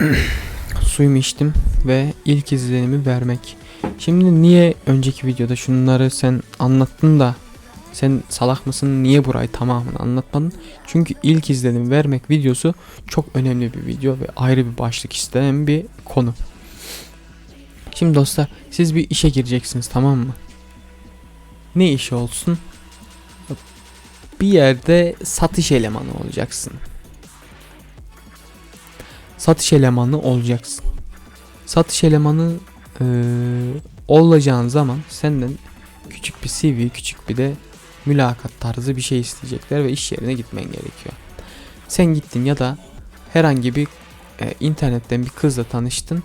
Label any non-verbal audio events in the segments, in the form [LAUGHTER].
[CLEARS THROAT] Suyumu içtim ve ilk izlenimi vermek. Şimdi niye önceki videoda şunları sen anlattın da sen salak mısın niye burayı tamamını anlatmadın? Çünkü ilk izlenim vermek videosu çok önemli bir video ve ayrı bir başlık isteyen bir konu. Şimdi dostlar siz bir işe gireceksiniz tamam mı? Ne işi olsun? Bir yerde satış elemanı olacaksın. Satış elemanı olacaksın. Satış elemanı eee, olacağın zaman senden küçük bir CV, küçük bir de mülakat tarzı bir şey isteyecekler ve iş yerine gitmen gerekiyor. Sen gittin ya da herhangi bir e, internetten bir kızla tanıştın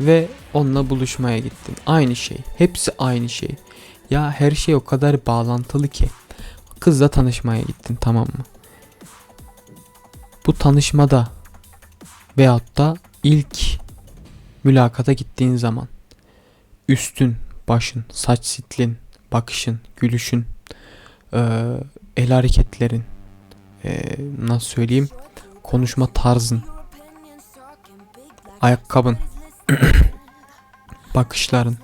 ve onunla buluşmaya gittin. Aynı şey. Hepsi aynı şey. Ya her şey o kadar bağlantılı ki. Kızla tanışmaya gittin tamam mı? Bu tanışmada veyahut da ilk mülakata gittiğin zaman üstün, başın, saç stilin, bakışın, gülüşün, el hareketlerin, nasıl söyleyeyim, konuşma tarzın, ayakkabın, [CLEARS THROAT] bakışların,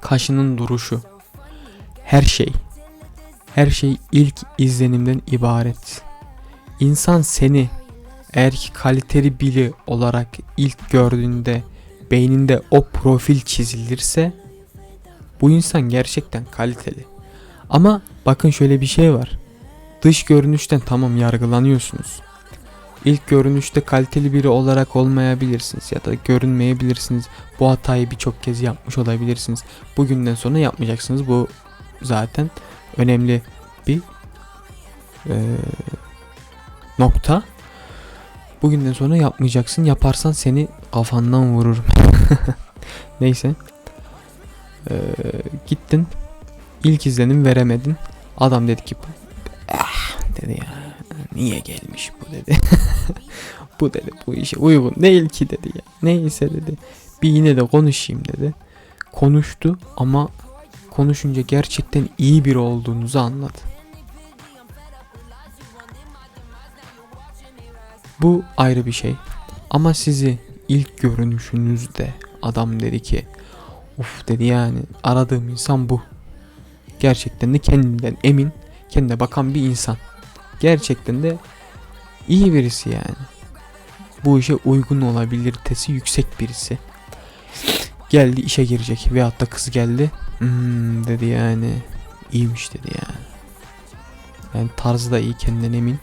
kaşının duruşu, her şey, her şey ilk izlenimden ibaret. İnsan seni eğer ki kaliteli biri olarak ilk gördüğünde beyninde o profil çizilirse bu insan gerçekten kaliteli. Ama bakın şöyle bir şey var. Dış görünüşten tamam yargılanıyorsunuz. İlk görünüşte kaliteli biri olarak olmayabilirsiniz ya da görünmeyebilirsiniz. Bu hatayı birçok kez yapmış olabilirsiniz. Bugünden sonra yapmayacaksınız. Bu zaten önemli bir eee, nokta. Bugünden sonra yapmayacaksın. Yaparsan seni kafandan vururum. [LAUGHS] Neyse. Ee, gittin. İlk izlenim veremedin. Adam dedi ki ah, dedi ya niye gelmiş bu dedi. [LAUGHS] bu dedi bu işe uygun değil ki dedi ya. Neyse dedi. Bir yine de konuşayım dedi. Konuştu ama konuşunca gerçekten iyi biri olduğunuzu anladı. Bu ayrı bir şey. Ama sizi ilk görünüşünüzde adam dedi ki Uf dedi yani aradığım insan bu. Gerçekten de kendinden emin, kendine bakan bir insan. Gerçekten de iyi birisi yani. Bu işe uygun olabilitesi yüksek birisi. Geldi işe girecek veyahut da kız geldi. Hmm, dedi yani iyiymiş dedi yani. Yani tarzı da iyi kendinden emin.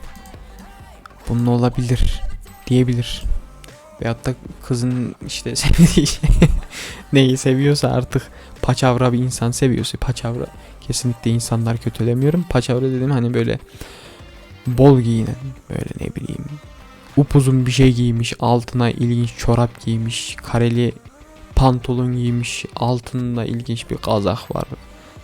Bunun olabilir diyebilir. Veyahut da kızın işte [LAUGHS] sevdiği şey neyi seviyorsa artık paçavra bir insan seviyorsa paçavra kesinlikle insanlar kötülemiyorum. Paçavra dedim hani böyle bol giyinen böyle ne bileyim upuzun bir şey giymiş altına ilginç çorap giymiş kareli pantolon giymiş altında ilginç bir kazak var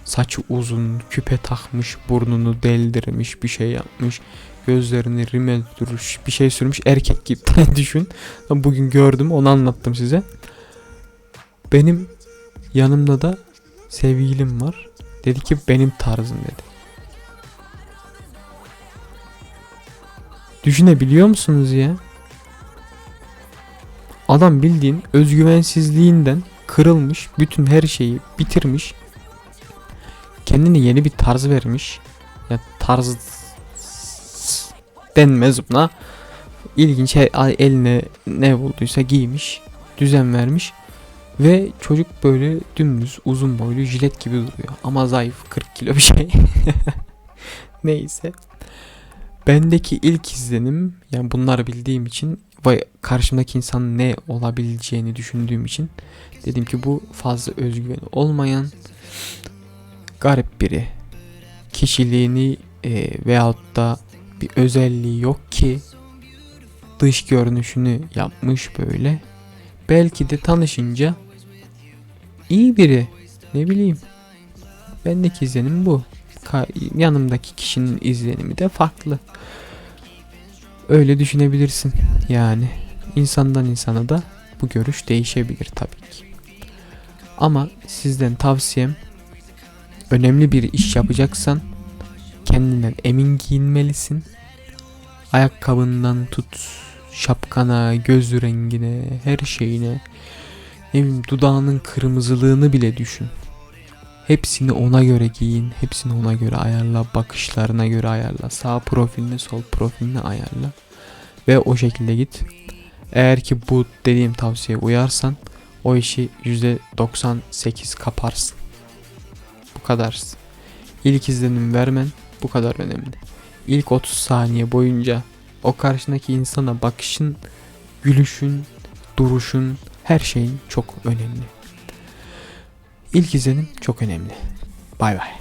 saçı uzun küpe takmış burnunu deldirmiş bir şey yapmış gözlerini rimel duruş bir şey sürmüş erkek gibi [LAUGHS] düşün. Bugün gördüm onu anlattım size. Benim yanımda da sevgilim var. Dedi ki benim tarzım dedi. Düşünebiliyor musunuz ya? Adam bildiğin özgüvensizliğinden kırılmış, bütün her şeyi bitirmiş. Kendine yeni bir tarz vermiş. Ya tarz denmez buna. İlginç eline ne bulduysa giymiş, düzen vermiş ve çocuk böyle dümdüz uzun boylu jilet gibi duruyor ama zayıf 40 kilo bir şey. [LAUGHS] Neyse. Bendeki ilk izlenim yani bunları bildiğim için ve karşımdaki insanın ne olabileceğini düşündüğüm için dedim ki bu fazla özgüveni olmayan garip biri. Kişiliğini e, veyahut da bir özelliği yok ki dış görünüşünü yapmış böyle. Belki de tanışınca iyi biri. Ne bileyim. Bendeki izlenim bu. Yanımdaki kişinin izlenimi de farklı. Öyle düşünebilirsin. Yani insandan insana da bu görüş değişebilir tabii ki. Ama sizden tavsiyem önemli bir iş yapacaksan kendinden emin giyinmelisin. Ayakkabından tut şapkana, göz rengine, her şeyine. Ne dudağının kırmızılığını bile düşün. Hepsini ona göre giyin, hepsini ona göre ayarla, bakışlarına göre ayarla, sağ profilini, sol profilini ayarla ve o şekilde git. Eğer ki bu dediğim tavsiye uyarsan o işi %98 kaparsın. Bu kadarsın. İlk izlenim vermen bu kadar önemli. İlk 30 saniye boyunca o karşındaki insana bakışın, gülüşün, duruşun, her şeyin çok önemli. İlk izlenim çok önemli. Bay bay.